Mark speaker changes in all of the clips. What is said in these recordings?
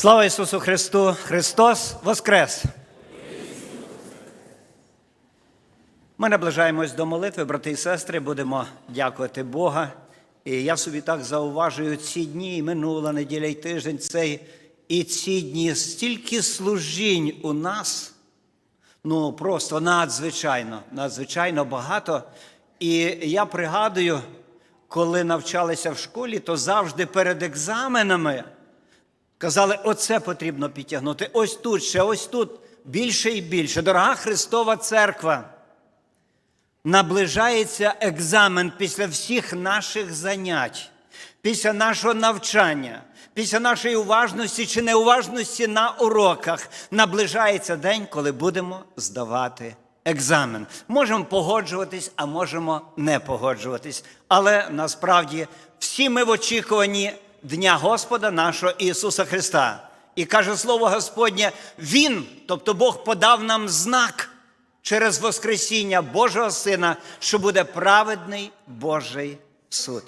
Speaker 1: Слава Ісусу Христу! Христос Воскрес! Ми наближаємось до молитви, брати і сестри, будемо дякувати Бога. І я собі так зауважую ці дні, і минула неділя і тиждень цей, і ці дні стільки служінь у нас, ну просто надзвичайно, надзвичайно багато. І я пригадую, коли навчалися в школі, то завжди перед екзаменами казали, оце потрібно підтягнути. Ось тут ще, ось тут більше і більше. Дорога Христова Церква. Наближається екзамен після всіх наших занять, після нашого навчання, після нашої уважності чи неуважності на уроках. Наближається день, коли будемо здавати екзамен. Можемо погоджуватись, а можемо не погоджуватись. Але насправді всі ми в очікуванні Дня Господа нашого Ісуса Христа. І каже Слово Господнє, Він, тобто Бог подав нам знак через Воскресіння Божого Сина, що буде праведний Божий суд.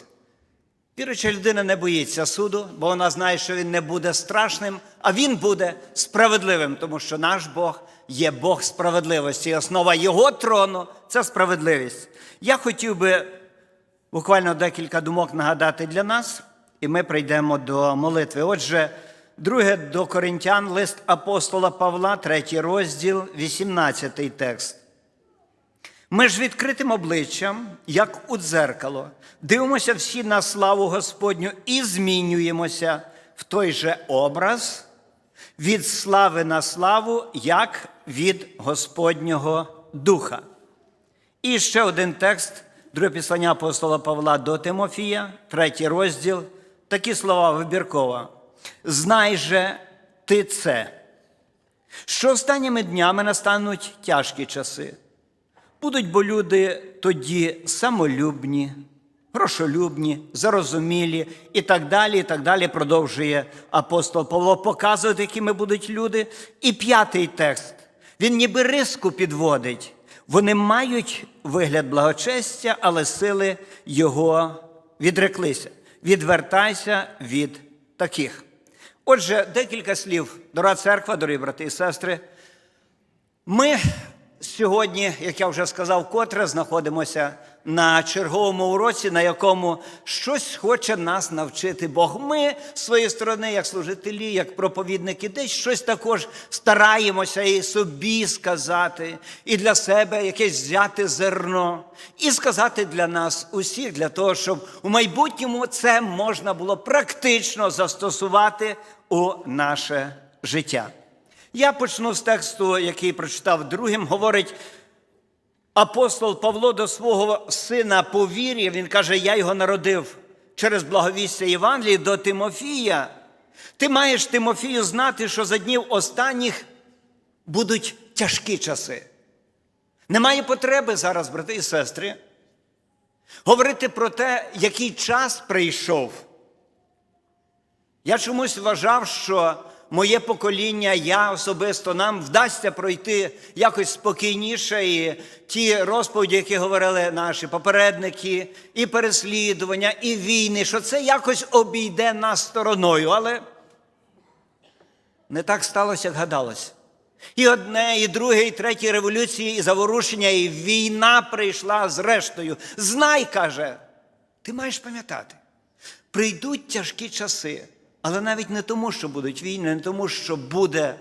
Speaker 1: Віруюча людина не боїться суду, бо вона знає, що він не буде страшним, а він буде справедливим, тому що наш Бог є Бог справедливості. І основа Його трону це справедливість. Я хотів би буквально декілька думок нагадати для нас, і ми прийдемо до молитви. Отже, друге до Коринтян, лист апостола Павла, третій розділ, 18 текст. Ми ж відкритим обличчям, як у дзеркало, дивимося всі на славу Господню і змінюємося в той же образ від слави на славу, як від Господнього Духа. І ще один текст, друге післання апостола Павла до Тимофія, третій розділ, такі слова вибіркова. Знай же ти це, що останніми днями настануть тяжкі часи. Будуть бо люди тоді самолюбні, грошолюбні, зарозумілі і так далі, і так далі продовжує апостол Павло показувати, якими будуть люди. І п'ятий текст. Він ніби риску підводить. Вони мають вигляд благочестя, але сили його відреклися. Відвертайся від таких. Отже, декілька слів, дорога церква, дорогі брати і сестри. Ми сьогодні, як я вже сказав, котре знаходимося на черговому уроці, на якому щось хоче нас навчити Бог. Ми з своєї сторони, як служителі, як проповідники, десь щось також стараємося і собі сказати, і для себе якесь взяти зерно, і сказати для нас усіх, для того, щоб у майбутньому це можна було практично застосувати у наше життя. Я почну з тексту, який прочитав другим, говорить апостол Павло до свого сина по вірі, він каже: Я його народив через благовістя Євангелії до Тимофія. Ти маєш Тимофію знати, що за днів останніх будуть тяжкі часи. Немає потреби зараз, брати і сестри, говорити про те, який час прийшов. Я чомусь вважав, що моє покоління, я особисто нам вдасться пройти якось спокійніше, і ті розповіді, які говорили наші попередники, і переслідування, і війни, що це якось обійде нас стороною. Але не так сталося, як гадалось. І одне, і друге, і третє революції, і заворушення, і війна прийшла зрештою. Знай, каже, ти маєш пам'ятати, прийдуть тяжкі часи. Але навіть не тому, що будуть війни, не тому, що буде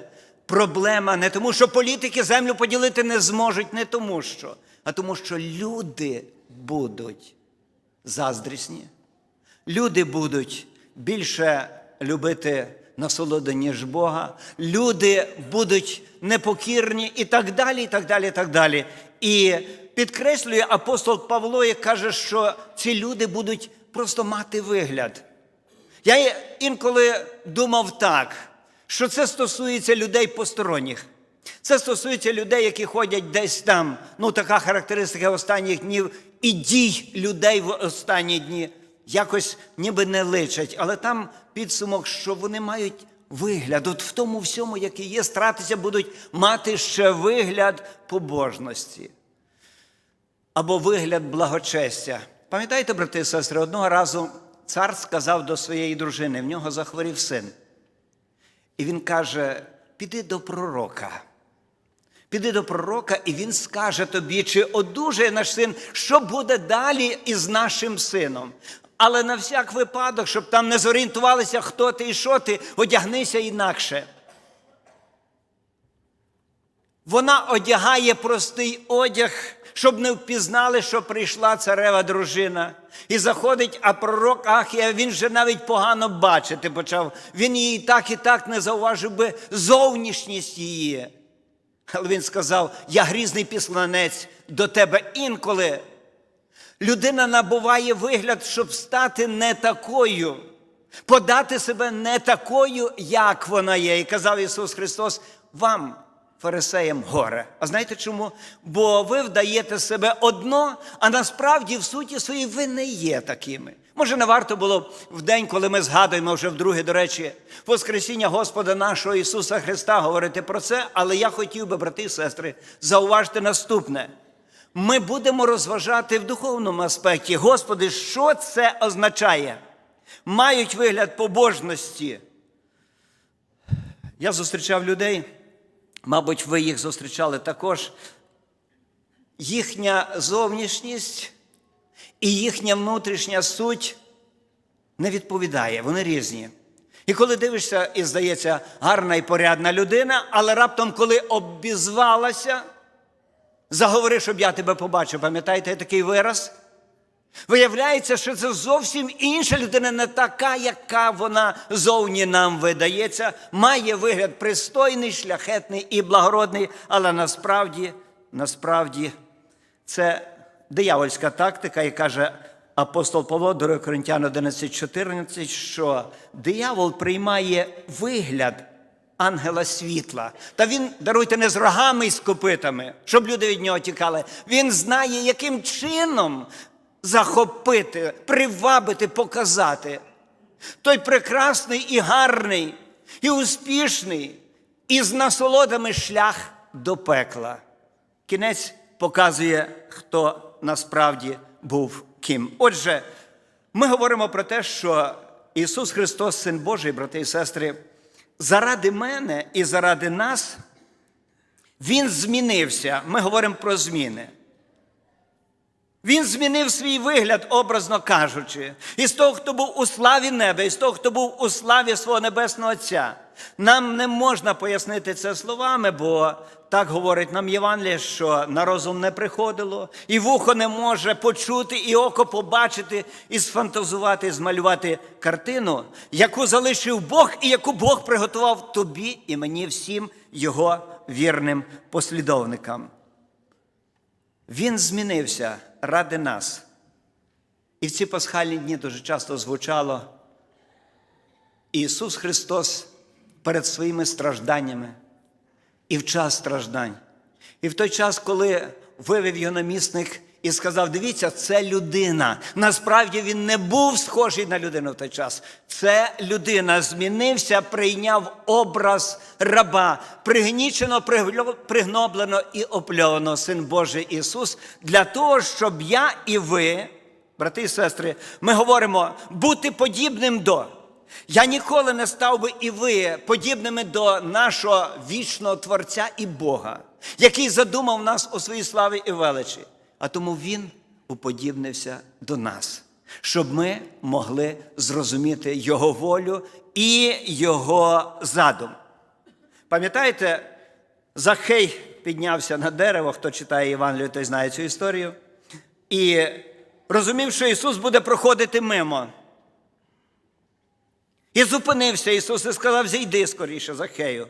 Speaker 1: проблема, не тому, що політики землю поділити не зможуть, не тому що, а тому, що люди будуть заздрісні. Люди будуть більше любити насолоду, ніж Бога. Люди будуть непокірні і так далі, і так далі, і так далі. І підкреслює апостол Павло, і каже, що ці люди будуть просто мати вигляд. Я інколи думав так, що це стосується людей посторонніх. Це стосується людей, які ходять десь там. Ну, така характеристика останніх днів і дій людей в останні дні якось ніби не личать. Але там підсумок, що вони мають вигляд. От в тому всьому, який є, старатися будуть мати ще вигляд побожності або вигляд благочестя. Пам'ятаєте, брати і сестри, одного разу цар сказав до своєї дружини, в нього захворів син. І він каже: піди до пророка. Піди до пророка, і він скаже тобі, чи одужає наш син, що буде далі із нашим сином. Але на всяк випадок, щоб там не зорієнтувалися, хто ти і що ти, одягнися інакше. Вона одягає простий одяг, щоб не впізнали, що прийшла царева дружина. І заходить, а пророк Ахія, він вже навіть погано бачити почав. Він її так і так не зауважив би зовнішність її. Але він сказав: Я грізний післанець до тебе інколи. Людина набуває вигляд, щоб стати не такою, подати себе не такою, як вона є. І казав Ісус Христос, вам, фарисеям, горе. А знаєте чому? Бо ви вдаєте себе одно, а насправді в суті своїй ви не є такими. Може, не варто було в день, коли ми згадуємо вже вдруге, до речі, Воскресіння Господа нашого Ісуса Христа говорити про це, але я хотів би, брати і сестри, зауважити наступне. Ми будемо розважати в духовному аспекті. Господи, що це означає? Мають вигляд побожності. Я зустрічав людей, мабуть, ви їх зустрічали також. Їхня зовнішність і їхня внутрішня суть не відповідає, вони різні. І коли дивишся, і здається, гарна і порядна людина, але раптом, коли обізвалася, заговори, щоб я тебе побачив. Пам'ятаєте такий вираз? Виявляється, що це зовсім інша людина, не така, яка вона зовні нам видається, має вигляд пристойний, шляхетний і благородний, але насправді, насправді, це диявольська тактика, і каже апостол Павло, 2 Коринтян 11,14, що диявол приймає вигляд ангела світла. Та він, даруйте, не з рогами і з копитами, щоб люди від нього тікали. Він знає, яким чином захопити, привабити, показати. Той прекрасний і гарний, і успішний, і з насолодами шлях до пекла. Кінець показує, хто насправді був ким. Отже, ми говоримо про те, що Ісус Христос, Син Божий, брати і сестри, заради мене і заради нас, Він змінився. Ми говоримо про зміни. Він змінив свій вигляд, образно кажучи, і з того, хто був у славі неба, і з того, хто був у славі свого Небесного Отця. Нам не можна пояснити це словами, бо так говорить нам Євангеліє, що на розум не приходило, і вухо не може почути, і око побачити, і сфантазувати, і змалювати картину, яку залишив Бог, і яку Бог приготував тобі і мені всім його вірним послідовникам. Він змінився ради нас. І в ці пасхальні дні дуже часто звучало Ісус Христос перед своїми стражданнями і в час страждань. І в той час, коли вивів його намісник і сказав: дивіться, це людина. Насправді він не був схожий на людину в той час. Це людина змінився, прийняв образ раба, пригнічено, пригноблено і опльовано, Син Божий Ісус, для того, щоб я і ви, брати і сестри, ми говоримо бути подібним до. Я ніколи не став би і ви подібними до нашого вічного Творця і Бога, який задумав нас у своїй славі і величі. А тому Він уподібнився до нас, щоб ми могли зрозуміти Його волю і Його задум. Пам'ятаєте, Захей піднявся на дерево, хто читає Євангелію, той знає цю історію, і розумів, що Ісус буде проходити мимо. І зупинився Ісус і сказав: зійди скоріше, Захею.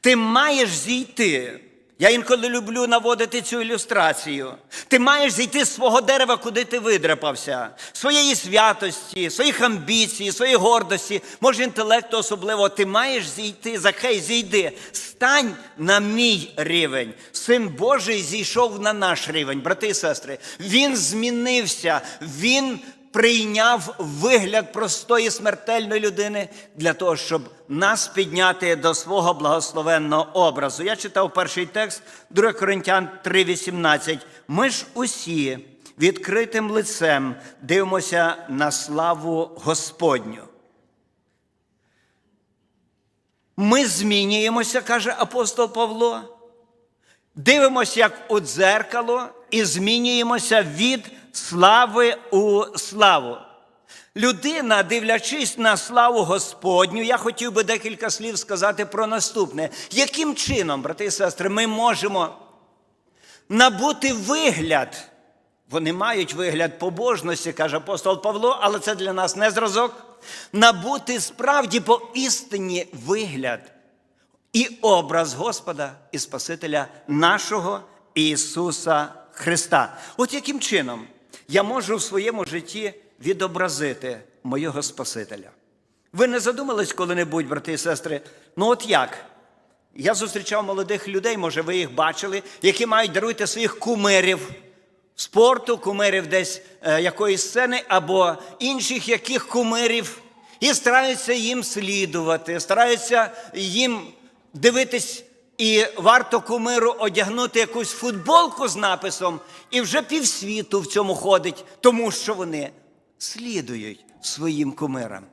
Speaker 1: Ти маєш зійти. Я інколи люблю наводити цю ілюстрацію. Ти маєш зійти з свого дерева, куди ти видрапався, своєї святості, своїх амбіцій, своєї гордості, може, інтелекту особливо. Ти маєш зійти, Захей, зійди, стань на мій рівень. Син Божий зійшов на наш рівень, брати і сестри. Він змінився, він прийняв вигляд простої смертельної людини для того, щоб нас підняти до свого благословенного образу. Я читав перший текст 2 Коринтян 3,18. Ми ж усі відкритим лицем дивимося на славу Господню. Ми змінюємося, каже апостол Павло. Дивимося, як у дзеркало, і змінюємося від слави у славу. Людина, дивлячись на славу Господню, я хотів би декілька слів сказати про наступне. Яким чином, брати і сестри, ми можемо набути вигляд? Вони мають вигляд побожності, каже апостол Павло, але це для нас не зразок. Набути справді по істині вигляд і образ Господа і Спасителя нашого Ісуса Христа. От яким чином я можу в своєму житті відобразити моєго Спасителя? Ви не задумались коли-небудь, брати і сестри? Ну от як? Я зустрічав молодих людей, може, ви їх бачили, які мають даруйте своїх кумирів спорту, кумирів десь е, якоїсь сцени або інших яких кумирів, і стараються їм слідувати, стараються їм дивитись, і варто кумиру одягнути якусь футболку з написом, і вже півсвіту в цьому ходить, тому що вони слідують своїм кумирам.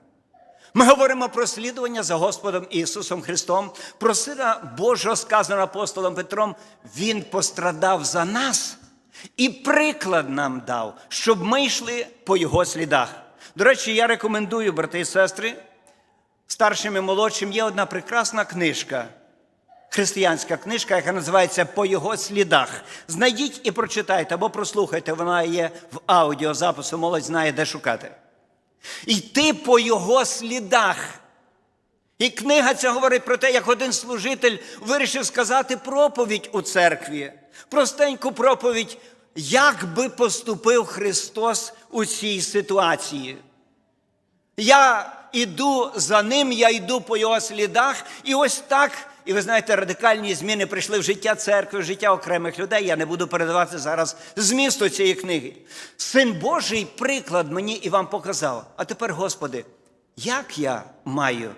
Speaker 1: Ми говоримо про слідування за Господом Ісусом Христом, про Сина Божого, сказано апостолом Петром, Він пострадав за нас і приклад нам дав, щоб ми йшли по Його слідах. До речі, я рекомендую, брати і сестри, старшим і молодшим, є одна прекрасна книжка, християнська книжка, яка називається По Його слідах. Знайдіть і прочитайте або прослухайте, вона є в аудіозапису, молодь знає, де шукати. Йти по його слідах. І книга ця говорить про те, як один служитель вирішив сказати проповідь у церкві, простеньку проповідь, як би поступив Христос у цій ситуації. Я йду за ним, я йду по його слідах, і ось так. І ви знаєте, радикальні зміни прийшли в життя церкви, в життя окремих людей. Я не буду передавати зараз змісту цієї книги. Син Божий приклад мені і вам показав. А тепер, Господи, як я маю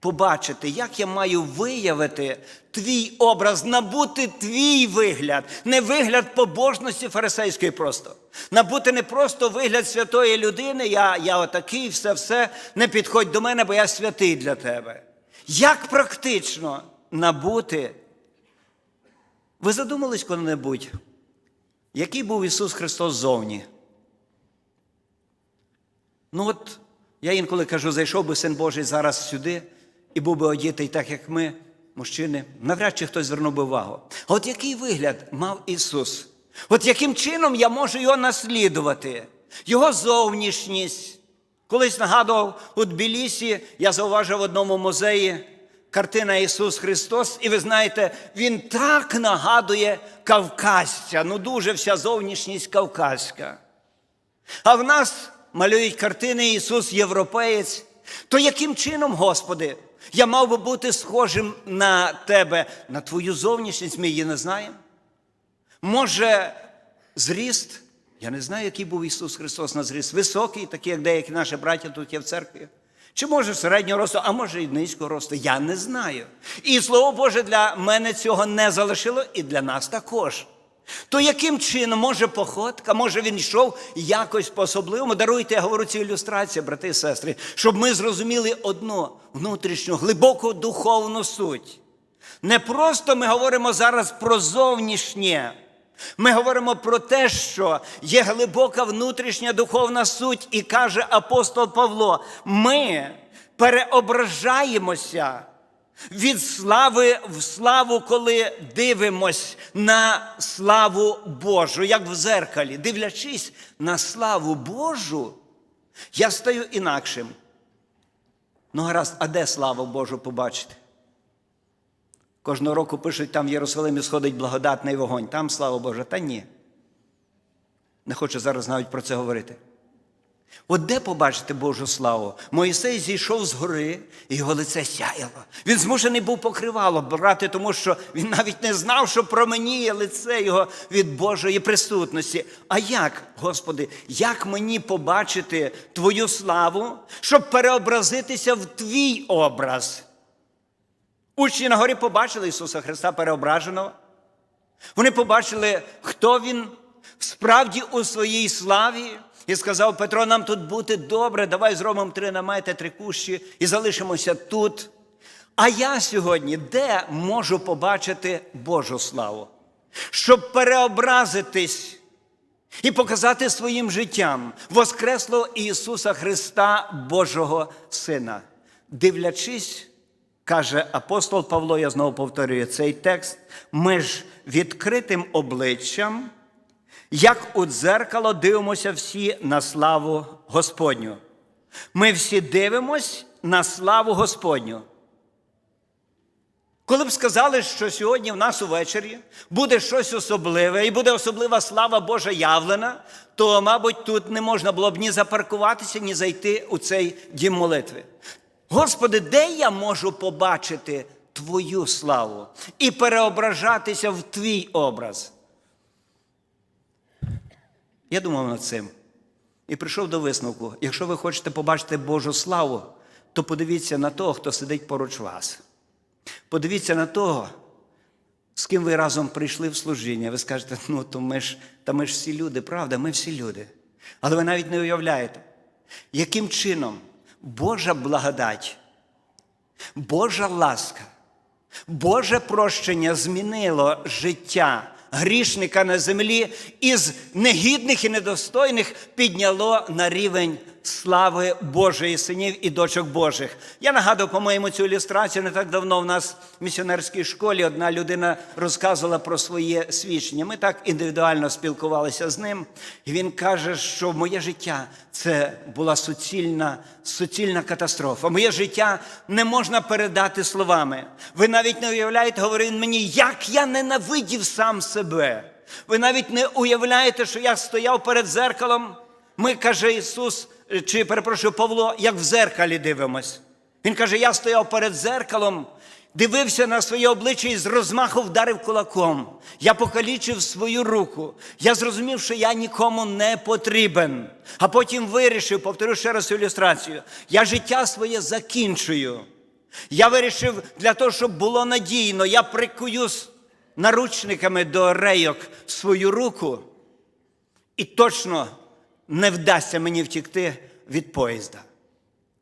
Speaker 1: побачити, як я маю виявити твій образ, набути твій вигляд, не вигляд побожності фарисейської просто. Набути не просто вигляд святої людини, я, я отакий, все, все, не підходь до мене, бо я святий для тебе. Як практично набути? Ви задумались коли-небудь, який був Ісус Христос зовні? Ну от я інколи кажу, зайшов би син Божий зараз сюди і був би одітий так, як ми, мужчини, навряд чи хтось звернув би увагу. А от який вигляд мав Ісус? От яким чином я можу його наслідувати? Його зовнішність. Колись нагадував у Тбілісі, я зауважив в одному музеї картина Ісус Христос, і ви знаєте, Він так нагадує кавказця, ну дуже вся зовнішність кавказька. А в нас малюють картини Ісус Європеєць. То яким чином, Господи, я мав би бути схожим на Тебе, на Твою зовнішність, ми її не знаємо? Може, зріст? Я не знаю, який був Ісус Христос на зріст. Високий, такий, як деякі наші браття тут є в церкві. Чи може середнього росту, а може і низького росту. Я не знаю. І слово Боже для мене цього не залишило, і для нас також. То яким чином може походка, може він йшов якось по-особливому? Даруйте, я говорю цю ілюстрацію, брати і сестри, щоб ми зрозуміли одну внутрішню, глибоку духовну суть. Не просто ми говоримо зараз про зовнішнє. Ми говоримо про те, що є глибока внутрішня духовна суть, і каже апостол Павло: ми переображаємося від слави в славу, коли дивимось на славу Божу, як в зеркалі. Дивлячись на славу Божу, я стаю інакшим. Ну, гаразд, а де славу Божу побачити? Кожного року пишуть, там в Єрусалимі сходить благодатний вогонь. Там, слава Божа, та ні. Не хочу зараз навіть про це говорити. От де побачити Божу славу? Моїсей зійшов з гори, і його лице сяяло. Він змушений був покривало брати, тому що він навіть не знав, що променіє лице його від Божої присутності. А як, Господи, як мені побачити Твою славу, щоб переобразитися в Твій образ? Учні на горі побачили Ісуса Христа переображеного. Вони побачили, хто Він справді у своїй славі. І сказав Петро, нам тут бути добре, давай зробимо три намети, три кущі і залишимося тут. А я сьогодні де можу побачити Божу славу? Щоб переобразитись і показати своїм життям Воскресло Ісуса Христа, Божого Сина. Дивлячись, каже апостол Павло, я знову повторюю цей текст, ми ж відкритим обличчям, як у дзеркало дивимося всі на славу Господню. Ми всі дивимось на славу Господню. Коли б сказали, що сьогодні в нас увечері буде щось особливе і буде особлива слава Божа явлена, то, мабуть, тут не можна було б ні запаркуватися, ні зайти у цей дім молитви. Господи, де я можу побачити Твою славу і переображатися в Твій образ? Я думав над цим і прийшов до висновку: якщо ви хочете побачити Божу славу, то подивіться на того, хто сидить поруч вас. Подивіться на того, з ким ви разом прийшли в служіння. Ви скажете, ну то ми ж, та ми ж всі люди, правда, ми всі люди. Але ви навіть не уявляєте, яким чином Божа благодать, Божа ласка, Боже прощення змінило життя грішника на землі із негідних і недостойних підняло на рівень слави Божої синів і дочок Божих. Я нагадую, по-моєму, цю ілюстрацію не так давно в нас в місіонерській школі одна людина розказувала про своє свідчення. Ми так індивідуально спілкувалися з ним, і він каже, що моє життя це була суцільна, суцільна катастрофа. Моє життя не можна передати словами. Ви навіть не уявляєте, говорив він мені, як я ненавидів сам себе. Ви навіть не уявляєте, що я стояв перед зеркалом. Ми, каже Ісус, чи перепрошую Павло, як в зеркалі дивимось. Він каже: я стояв перед зеркалом, дивився на своє обличчя і з розмаху вдарив кулаком. Я покалічив свою руку. Я зрозумів, що я нікому не потрібен. А потім вирішив, повторю ще раз ілюстрацію, я життя своє закінчую. Я вирішив для того, щоб було надійно, я прикую наручниками до рейок свою руку, і точно не вдасться мені втікти від поїзда.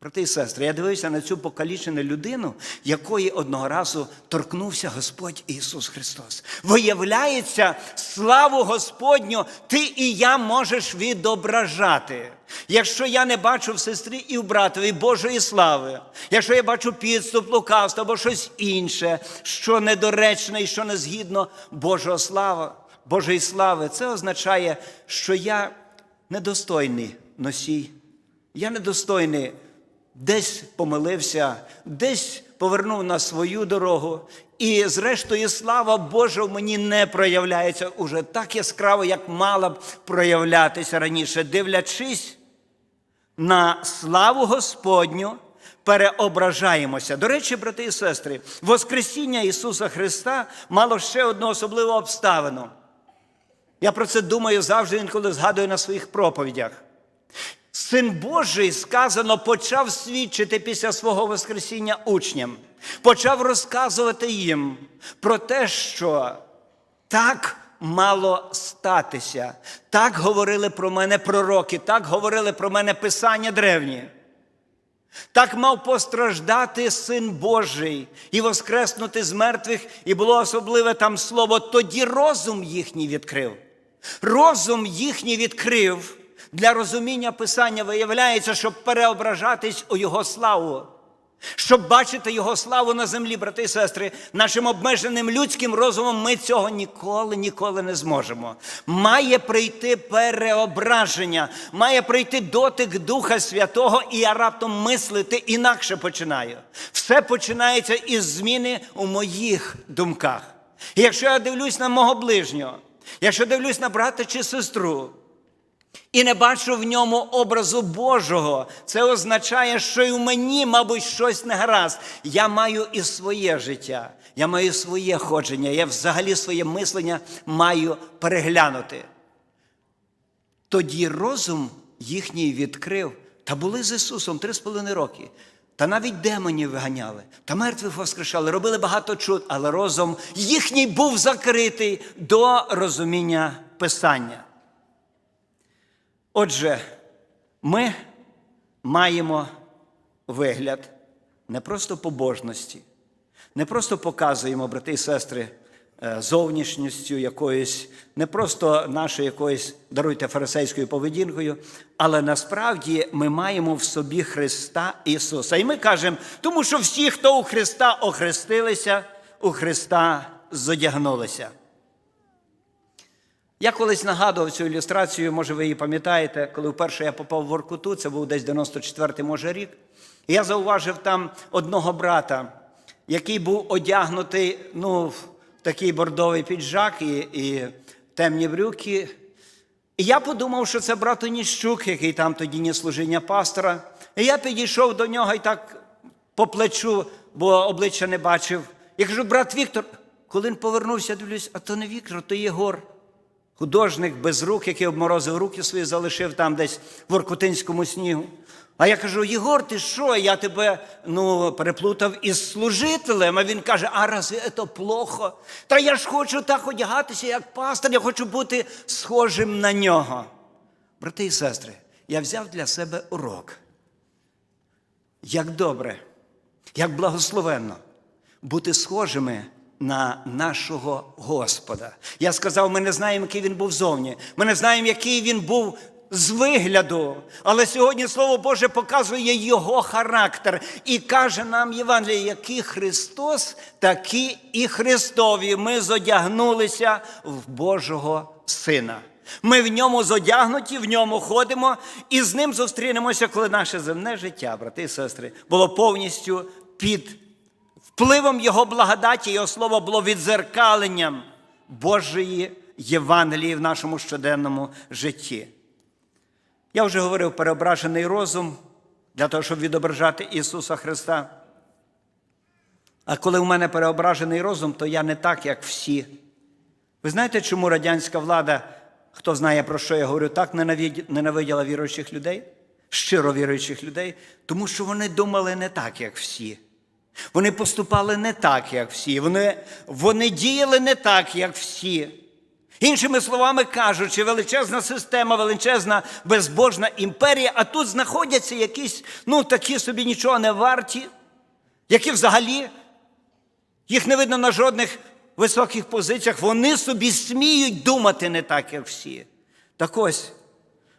Speaker 1: Брати і сестри, я дивився на цю покалічену людину, якої одного разу торкнувся Господь Ісус Христос. Виявляється, славу Господню ти і я можеш відображати. Якщо я не бачу в сестрі і в братові Божої слави, якщо я бачу підступ, лукавство або щось інше, що недоречне і що не згідно Божого слава, Божої слави, це означає, що я недостойний носій. Я недостойний десь помилився, десь повернув на свою дорогу. І, зрештою, слава Божа в мені не проявляється уже так яскраво, як мала б проявлятися раніше, дивлячись на славу Господню. Переображаємося. До речі, брати і сестри, Воскресіння Ісуса Христа мало ще одну особливу обставину. Я про це думаю завжди інколи згадую на своїх проповідях. Син Божий сказано почав свідчити після свого Воскресіння учням, почав розказувати їм про те, що так мало статися. Так говорили про мене пророки, так говорили про мене Писання древні. Так мав постраждати Син Божий і воскреснути з мертвих, і було особливе там слово, тоді розум їхній відкрив. Розум їхній відкрив для розуміння Писання виявляється, щоб переображатись у Його славу, щоб бачити Його славу на землі, брати і сестри, нашим обмеженим людським розумом ми цього ніколи, ніколи не зможемо. Має прийти переображення, має прийти дотик Духа Святого, і я раптом мислити інакше починаю. Все починається із зміни у моїх думках. І якщо я дивлюсь на мого ближнього, якщо дивлюсь на брата чи сестру, і не бачу в ньому образу Божого. Це означає, що і в мені, мабуть, щось не гаразд. Я маю і своє життя, я маю своє ходження, я взагалі своє мислення маю переглянути. Тоді розум їхній відкрив, та були з Ісусом три з половиною роки. Та навіть демонів виганяли, та мертвих воскрешали, робили багато чуд, але розум їхній був закритий до розуміння Писання. Отже, ми маємо вигляд не просто побожності, Не просто показуємо, брати і сестри, е, зовнішністю якоюсь, не просто нашою якоюсь, даруйте, фарисейською поведінкою, але насправді ми маємо в собі Христа Ісуса. І ми кажемо, тому що всі, хто у Христа охрестилися, у Христа зодягнулися. Я колись нагадував цю ілюстрацію, може, ви її пам'ятаєте, коли вперше я попав в Воркуту, це був десь 94-й, може, рік. І я зауважив там одного брата, який був одягнутий ну, в такий бордовий піджак і, і темні брюки. І я подумав, що це брат Оніщук, який там тоді ніс служіння пастора. І я підійшов до нього і так по плечу, бо обличчя не бачив. Я кажу, брат Віктор, коли він повернувся, дивлюсь, а то не Віктор, то Єгор. Художник без рук, який обморозив руки свої, залишив там десь в Оркутинському снігу. А я кажу: Єгор, ти що? Я тебе ну, переплутав із служителем. А він каже: а разве це плохо? Та я ж хочу так одягатися, як пастор, я хочу бути схожим на нього. Брати і сестри, я взяв для себе урок. Як добре, як благословенно бути схожими на нашого Господа. Я сказав, ми не знаємо, який він був зовні. Ми не знаємо, який він був з вигляду. Але сьогодні Слово Боже показує його характер і каже нам Євангеліє, який Христос, такі і Христові. Ми зодягнулися в Божого Сина. Ми в ньому зодягнуті, в ньому ходимо і з ним зустрінемося, коли наше земне життя, брати і сестри, було повністю під впливом Його благодаті, Його слово було відзеркаленням Божої Євангелії в нашому щоденному житті. Я вже говорив переображений розум для того, щоб відображати Ісуса Христа. А коли в мене переображений розум, то я не так, як всі. Ви знаєте, чому радянська влада, хто знає, про що я говорю, так ненавиділа віруючих людей, щиро віруючих людей, тому що вони думали не так, як всі. Вони поступали не так, як всі. Вони, вони діяли не так, як всі. Іншими словами кажучи, величезна система, величезна безбожна імперія, а тут знаходяться якісь, ну, такі собі нічого не варті, які взагалі їх не видно на жодних високих позиціях. Вони собі сміють думати не так, як всі. Так ось,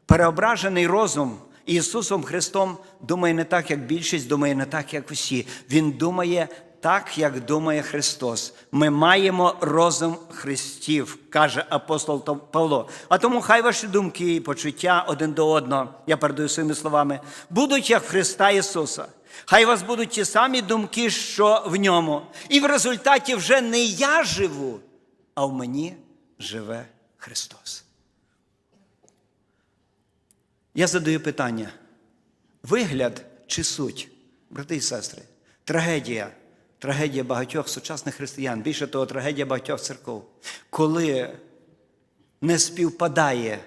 Speaker 1: переображений розум Ісусом Христом думає не так, як більшість, думає не так, як всі. Він думає так, як думає Христос. Ми маємо розум Христів, каже апостол Павло. А тому хай ваші думки і почуття один до одного, я передаю своїми словами, будуть як Христа Ісуса. Хай у вас будуть ті самі думки, що в ньому. І в результаті вже не я живу, а в мені живе Христос. Я задаю питання: вигляд чи суть, брати і сестри, трагедія, трагедія багатьох сучасних християн, більше того, трагедія багатьох церков, коли не співпадає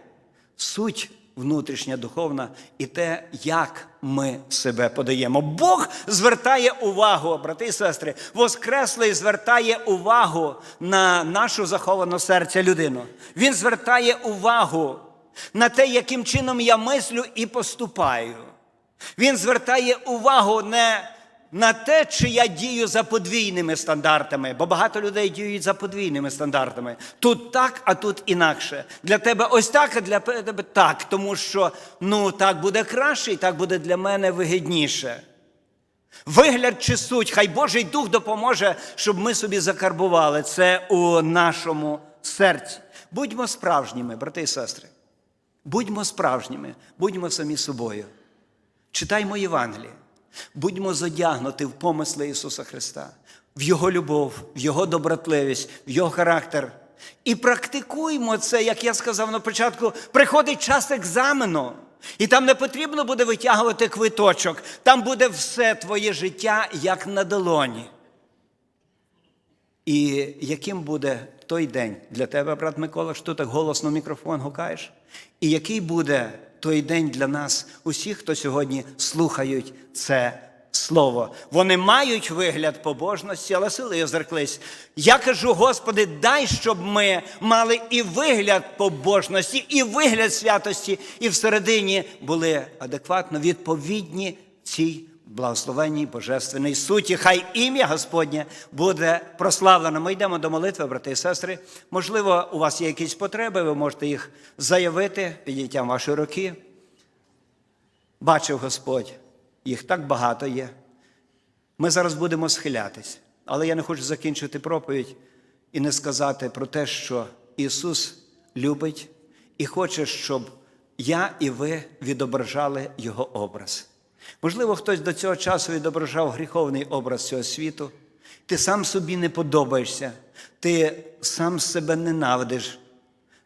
Speaker 1: суть внутрішня духовна і те, як ми себе подаємо. Бог звертає увагу, брати і сестри, Воскреслий звертає увагу на нашу заховану серця людину. Він звертає увагу на те, яким чином я мислю і поступаю. Він звертає увагу не на те, чи я дію за подвійними стандартами, бо багато людей діють за подвійними стандартами. Тут так, а тут інакше. Для тебе ось так, а для тебе так, тому що ну так буде краще, і так буде для мене вигідніше. Вигляд чи суть, хай Божий Дух допоможе, щоб ми собі закарбували це у нашому серці. Будьмо справжніми, брати і сестри. Будьмо справжніми, будьмо самі собою. Читаймо Євангеліє. Будьмо задягнуті в помисли Ісуса Христа, в Його любов, в Його добротливість, в Його характер. І практикуймо це, як я сказав на початку, приходить час екзамену. І там не потрібно буде витягувати квиточок, там буде все твоє життя як на долоні. І яким буде той день для тебе, брат Микола, що ти так голосно мікрофон гукаєш? І який буде той день для нас, усіх, хто сьогодні слухають це слово? Вони мають вигляд побожності, але силою зреклись. Я кажу, Господи, дай, щоб ми мали і вигляд побожності, і вигляд святості, і всередині були адекватно відповідні цій благословенній божественній суті. Хай ім'я Господнє буде прославлено. Ми йдемо до молитви, брати і сестри. Можливо, у вас є якісь потреби, ви можете їх заявити підняттям вашої руки. Бачив Господь, їх так багато є. Ми зараз будемо схилятись, але я не хочу закінчити проповідь і не сказати про те, що Ісус любить і хоче, щоб я і ви відображали Його образ. Можливо, хтось до цього часу відображав гріховний образ цього світу. Ти сам собі не подобаєшся, ти сам себе ненавидиш,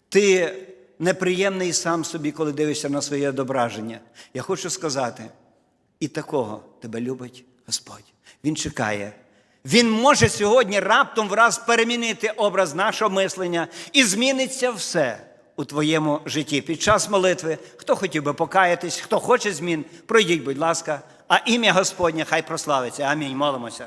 Speaker 1: ти неприємний сам собі, коли дивишся на своє відображення. Я хочу сказати, і такого тебе любить Господь. Він чекає. Він може сьогодні раптом враз перемінити образ нашого мислення і зміниться все у твоєму житті. Під час молитви, хто хотів би покаятись, хто хоче змін, пройдіть, будь ласка, а ім'я Господнє хай прославиться. Амінь. Молимося.